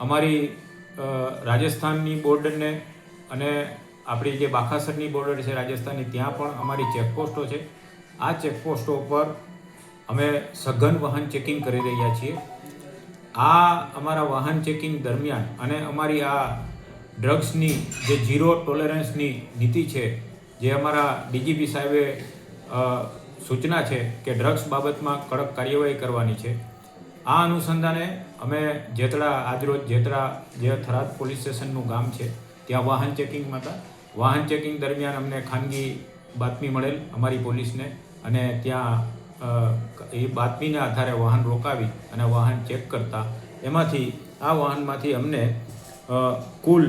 અમારી રાજસ્થાનની બોર્ડરને અને આપણી જે બાખાસરની બોર્ડર છે રાજસ્થાનની, ત્યાં પણ અમારી ચેકપોસ્ટો છે. આ ચેકપોસ્ટો ઉપર અમે સઘન વાહન ચેકિંગ કરી રહ્યા છીએ. આ અમારા વાહન ચેકિંગ દરમિયાન અને અમારી આ ડ્રગ્સની જે ઝીરો ટોલરન્સની નીતિ છે, જે અમારા ડીજીપી સાહેબે સૂચના છે કે ડ્રગ્સ બાબતમાં કડક કાર્યવાહી કરવાની છે. આ અનુસંધાને અમે જેતળા આજરોજ જેતળા જે થરાદ પોલીસ સ્ટેશનનું ગામ છે, ત્યાં વાહન ચેકિંગમાં હતા. વાહન ચેકિંગ દરમિયાન અમને ખાનગી બાતમી મળેલ અમારી પોલીસને અને ત્યાં એ બાતમીના આધારે વાહન રોકાવી અને વાહન ચેક કરતા. એમાંથી આ વાહનમાંથી અમને કુલ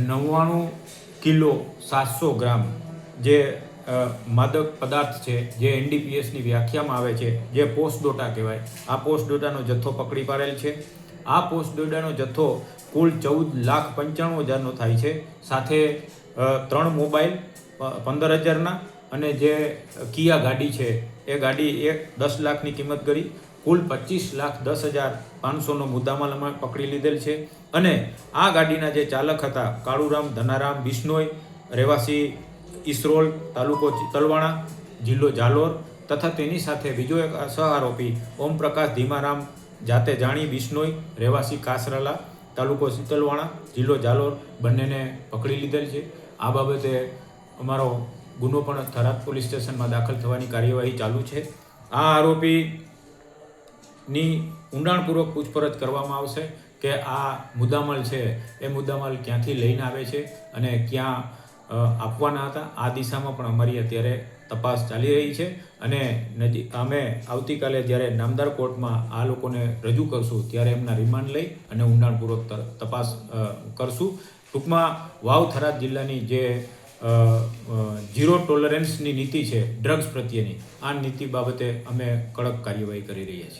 નવ્વાણું કિલો સાતસો ગ્રામ જે માદક પદાર્થ છે, જે એનડીપીએસની વ્યાખ્યામાં આવે છે, જે પોસ્ટ ડોટા કહેવાય. આ પોસ્ટ ડોટાનો જથ્થો પકડી પાડેલ છે. આ પોસ્ટ ડોટાનો જથ્થો કુલ ચૌદ લાખ પંચાણું હજારનો થાય છે. સાથે ત્રણ મોબાઈલ પંદર હજારના અને જે કિયા ગાડી છે, એ ગાડી એક દસ લાખની કિંમત કરી. કુલ પચીસ લાખ દસ હજાર પાંચસોનો મુદ્દામાલ અમે પકડી લીધેલ છે. અને આ ગાડીના જે ચાલક હતા, કાળુરામ ધનારામ બિશ્નોઈ, રહેવાસી ઈસરોલ, તાલુકો તલવાણા, જિલ્લો જાલોર તથા તેની સાથે બીજો એક સહ આરોપી ઓમપ્રકાશ ધીમારામ, જાતે જાણી બિશ્નોઈ, રહેવાસી કાસરાલા, તાલુકો શીતલવાણા જિલ્લો જાલોર બંનેને પકડી લીધેલ છે. આ બાબતે અમારો ગુનો પણ થરાદ પોલીસ સ્ટેશનમાં દાખલ થવાની કાર્યવાહી ચાલુ છે. આ આરોપીની ઊંડાણપૂર્વક પૂછપરછ કરવામાં આવશે કે આ મુદ્દામાલ છે, એ મુદ્દામાલ ક્યાંથી લઈને આવે છે અને ક્યાં આપવાના હતા. આ દિશામાં પણ અમારી અત્યારે તપાસ ચાલી રહી છે અને નજીક અમે આવતીકાલે જ્યારે નામદાર કોર્ટમાં આ લોકોને રજૂ કરશું ત્યારે એમના રિમાન્ડ લઈ અને ઊંડાણપૂર્વક તપાસ કરશું. ટૂંકમાં વાવ થરાદ જિલ્લાની જે ઝીરો ટોલરન્સની નીતિ છે ડ્રગ્સ પ્રત્યેની, આ નીતિ બાબતે અમે કડક કાર્યવાહી કરી રહ્યા છીએ.